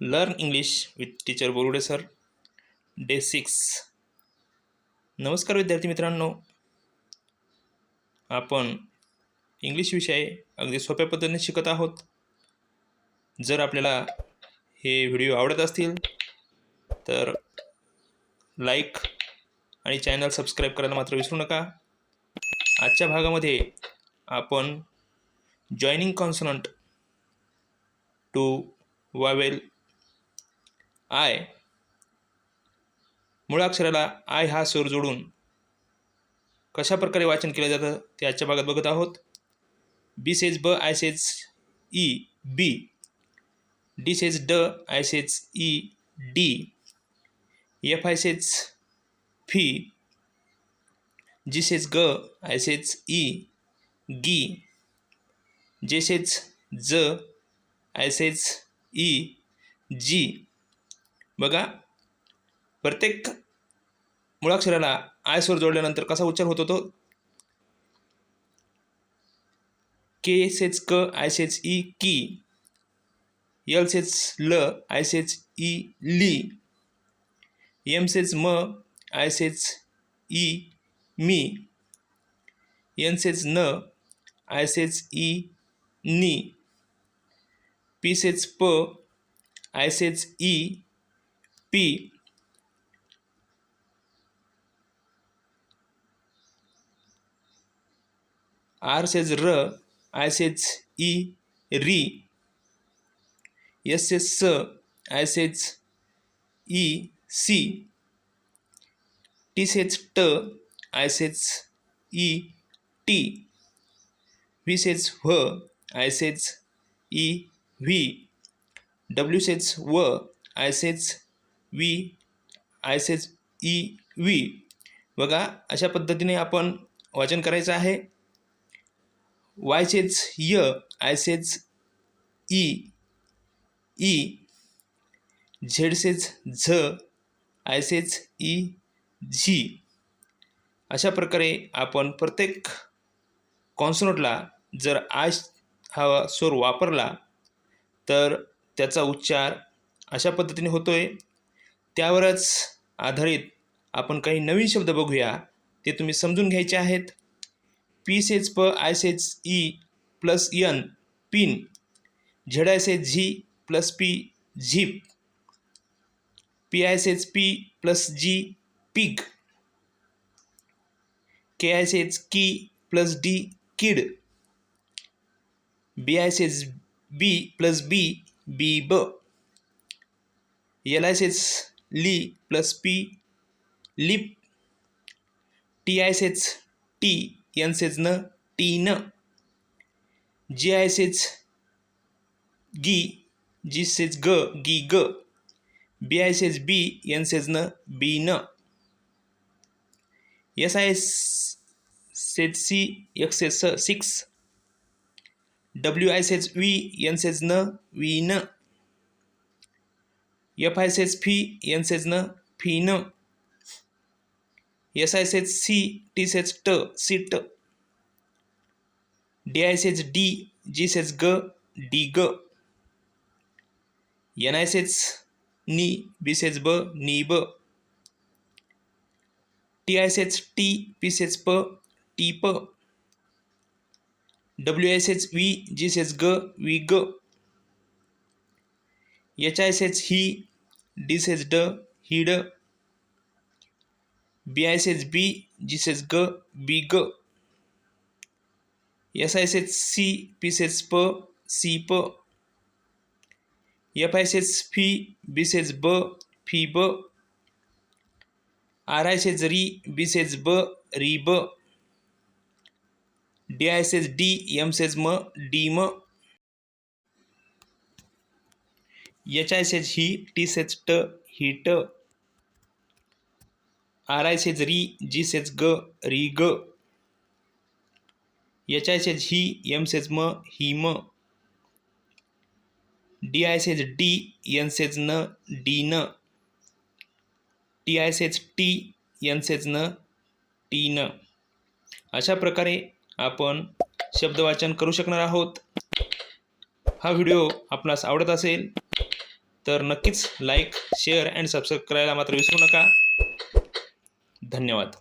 Learn English with teacher Borude sir day six नमस्कार विद्यार्थी मित्रांनो. आपण इंग्लिश विषय अगदी सोप्या पद्धतीने शिकत आहोत. जर आपल्याला हे व्हिडिओ आवडत असतील तर लाईक आणि चॅनल सबस्क्राईब करायला मात्र विसरू नका. आजच्या भागामध्ये आपण joining consonant to vowel I. मुळाक्षराला I हा सूर जोडून कशा प्रकारे वाचन केलं जातं ते आजच्या भागात बघत आहोत. बी सेज ब आय सेज ई बी डी सेज ड आय सेज ई डी एफ आय सेज फी जी सेज ग आय सेज ई गी जे सेज ज आय सेज ई जी बघा प्रत्येक मुळाक्षराला आय स्वर जोडल्यानंतर कसा उच्चार होतो तो के सेच क आय सेच ई की. यल सेच ल आय सेच ई ली. एम सेच म आय सेच ई मी. एन सेच न आय सेच ई नी. पी सेच प आय सेच ई R says R, I says E, RE, S says S, I says E, C, T says T, I says E, T, V says V, I says E, V, W says W, I says वी I says ई वी. बघा अशा पद्धतीने आपण वाचन करायचं आहे. वाय सेज य आय सेज ई ई. झेड सेज झ आय सेज ई झी. अशा प्रकारे आपण प्रत्येक कॉन्सनोटला जर आय हा स्वर वापरला तर त्याचा उच्चार अशा पद्धतीने होतो आहे त्यावरच आधारित आपण काही नवीन शब्द बघूया. ते तुम्ही समजून घ्यायचे आहेत. पी सेज प I says E plus N pin Z I says Zee plus P zip P I says P plus G pig K I says की plus D kid B I says B plus B बी ब L I says Lee plus P lip T I says T N says न T न G I सेच गी जी says ग गी ग. B I says बी N says न बी न एस आय सेज सी एक्स एस स सिक्स. डब्ल्यू आय सेज वी एन सेज न वी न एफ आय सेज फी एन सेज न फी न एस आय सेज सी टी सेज ट सी ट डी आय सेज डी जी सेज ग डी ग एन आय सेज नी बी सेज ब नी ब टी आय सेज टी पी सेज प टी प डब्ल्यू एस एच वी जी सेज ग वी ग एच आय सेच ही डी सेज ड ही ड बी आय सेज बी जी सेज ग बी ग एस आय सेज सी पी सेज प सी प एफ आय सेज फी बी सेज ब फी ब आर आय सेज री बी सेज ब री ब डी आय सेज डी एम सेज म डी म एच आय सेज ही टी सेज ट ही ट. आर आय सेज री जी सेज ग री ग. एच आय सेज ही एम सेज म ही म. डी आय सेज डी एन सेज न डी न. टी आय सेज टी एन सेज न टी न. अशा प्रकारे आपण शब्दवाचन करू शकणार आहोत. हा व्हिडिओ आपणास आवडत असेल तर नक्कीच लाईक शेअर अँड सबस्क्राईब करायला मात्र विसरू नका. धन्यवाद.